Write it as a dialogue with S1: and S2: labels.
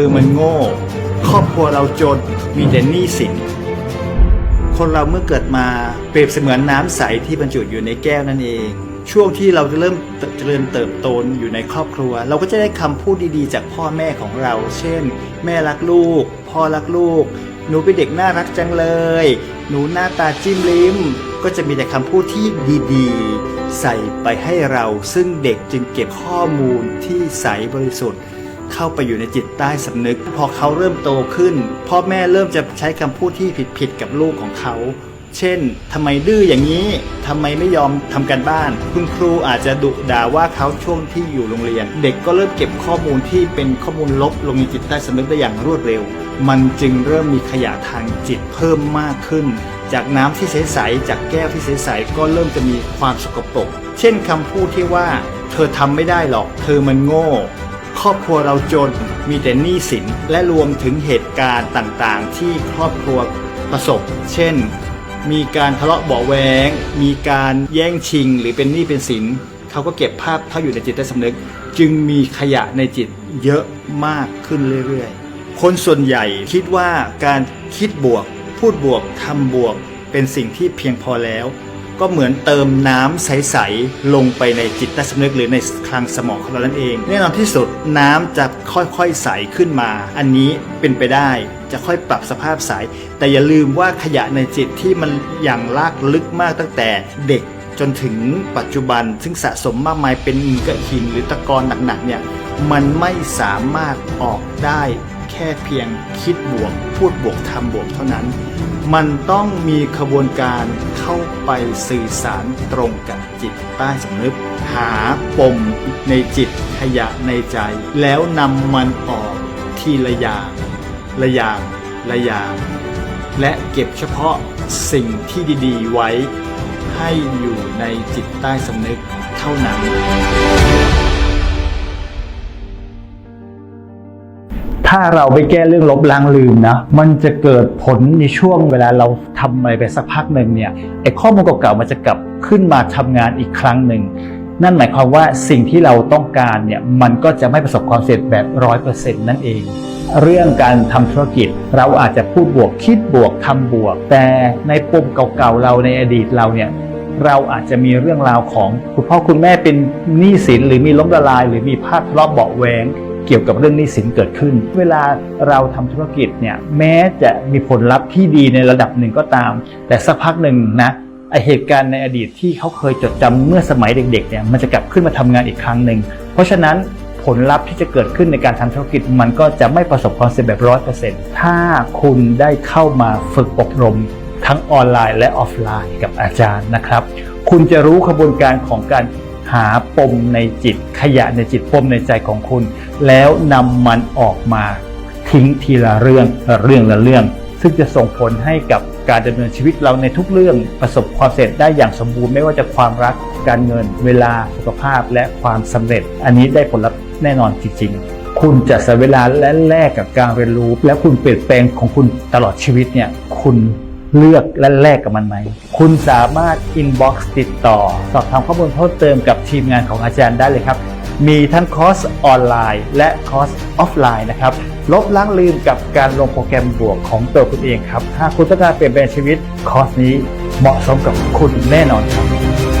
S1: คือมันโง่ ครอบครัวเราจนมีแต่หนี้สิน คนเราเมื่อเกิดมาเปรียบเสมือนน้ำใสที่บรรจุอยู่ในแก้วนั่นเอง ช่วงที่เราจะเริ่มเจริญเติบโตอยู่ในครอบครัว เราก็จะได้คำพูดดีๆ จากพ่อแม่ของเรา เช่น แม่รักลูก พ่อรักลูก หนูเป็นเด็กน่ารักจังเลย หนูหน้าตาจิ้มลิ้ม ก็จะมีแต่คำพูดที่ดีๆ ใส่ไปให้เรา ซึ่งเด็กจึงเก็บข้อมูลที่ใสบริสุทธิ์ เข้าไปอยู่ในจิตใต้สำนึก พอเขาเริ่มโตขึ้น พ่อแม่เริ่มจะใช้คำพูดที่ผิดๆกับลูกของเขา เช่นทำไมดื้ออย่างนี้ทำไมไม่ยอมทำการบ้าน คุณครูอาจจะดุด่าว่าเขาช่วงที่อยู่โรงเรียน เด็กก็เริ่มเก็บข้อมูลที่เป็นข้อมูลลบลงในจิตใต้สำนึกได้อย่างรวดเร็ว มันจึงเริ่มมีขยะทางจิตเพิ่มมากขึ้น จากน้ำที่ใสๆจากแก้วที่ใสๆก็เริ่มจะมีความสกปรกเช่นคำพูดที่ว่า เธอทำไม่ได้หรอก เธอมันโง่ รอบครัวเราจนมีแต่หนี้สินและรวมถึงเหตุการณ์ต่างๆ ที่ครอบครัวประสบ เช่น มีการทะเลาะเบาะแวงมีการแย่งชิง หรือเป็นหนี้เป็นสินเขาก็เก็บภาพเขาอยู่ในจิตใต้สำนึก จึงมีขยะในจิตเยอะมากขึ้นเรื่อยๆ คนส่วนใหญ่คิดว่าการคิดบวก พูดบวกทำบวก เป็นสิ่งที่เพียงพอแล้ว ก็เหมือนเติมน้ำใสๆลงไปในจิตใต้สำนึกหรือในคลังสมองของเรานั่นเอง แน่นอนที่สุดน้ำจะค่อยๆใสขึ้นมา อันนี้เป็นไปได้จะค่อยปรับสภาพใส แต่อย่าลืมว่าขยะในจิตที่มันอย่างลากลึกมากตั้งแต่เด็กจนถึงปัจจุบัน ซึ่งสะสมมากมายเป็นกระหินหรือตะกอนหนักๆเนี่ยมันไม่สามารถออกได้แค่เพียงคิดบวก พูดบวกทำบวกเท่านั้น มันต้องมีขบวนการ เข้าไปสื่อสารตรงกับจิตใต้สำนึก หาปมในจิตขยะในใจ แล้วนำมันออกทีละอย่างละอย่างละอย่างและเก็บเฉพาะสิ่งที่ดี ๆ ไว้ ให้อยู่ในจิตใต้สำนึกเท่านั้น ถ้าเราไปแก้เรื่องลบล้างลืมนะมันจะเกิดผลในช่วงเวลาเราทำอะไรไปสักพักหนึ่งเนี่ยไอ้ข้อมูลเก่าๆมันจะกลับขึ้นมาทำงานอีกครั้งหนึ่งนั่นหมายความว่าสิ่งที่เราต้องการเนี่ยมันก็จะไม่ประสบความสำเร็จแบบร้อยเปอร์เซ็นต์นั่นเอง เรื่องการทำธุรกิจ เราอาจจะพูดบวกคิดบวกทำบวก แต่ในปมเก่าๆเราในอดีตเราเนี่ยเราอาจจะมีเรื่องราวของคุณพ่อคุณแม่เป็นหนี้สินหรือมีล้มละลาย หรือมีภาพทะเลาะเบาะแวง เกี่ยวกับเรื่องนี้สินเกิดขึ้น เวลาเราทำธุรกิจเนี่ยแม้จะมีผลลัพธ์ที่ดีในระดับหนึ่งก็ตาม แต่สักพักหนึ่งนะไอเหตุการณ์ในอดีตที่เขาเคยจดจำเมื่อสมัยเด็กๆเนี่ยมันจะกลับขึ้นมาทำงานอีกครั้งหนึ่งเพราะฉะนั้นผลลัพธ์ที่จะเกิดขึ้นในการทำธุรกิจมันก็จะไม่ประสบความสำเร็จแบบร้อยเปอร์เซ็นต์ถ้าคุณได้เข้ามาฝึกอบรมทั้งออนไลน์และออฟไลน์กับอาจารย์นะครับ คุณจะรู้ขบวนการของการ หาปมในจิตขยะในจิตปมในใจของคุณ แล้วนำมันออกมาทิ้งทีละเรื่องเรื่องละเรื่อง ซึ่งจะส่งผลให้กับการดำเนินชีวิตเราในทุกเรื่องประสบความสำเร็จได้อย่างสมบูรณ์ไม่ว่าจะความรักการเงิน เวลาสุขภาพและความสำเร็จ อันนี้ได้ผลลัพธ์แน่นอนจริงๆ คุณจะเสียเวลาและแลกกับการเรียนรู้ และคุณเปลี่ยนแปลงของคุณตลอดชีวิตเนี่ยคุณ เลือกและแลกกับมันไหม คุณสามารถ inbox ติดต่อ สอบถามข้อมูลเพิ่มเติมกับทีมงานของอาจารย์ได้เลยครับ มีทั้งคอร์สออนไลน์ และคอร์สออฟไลน์นะครับ ลบล้างลืมกับการลงโปรแกรมบวกของตัวคุณเองครับ หากคุณต้องการเปลี่ยนแปลงชีวิตคอร์สนี้เหมาะสมกับคุณแน่นอนครับ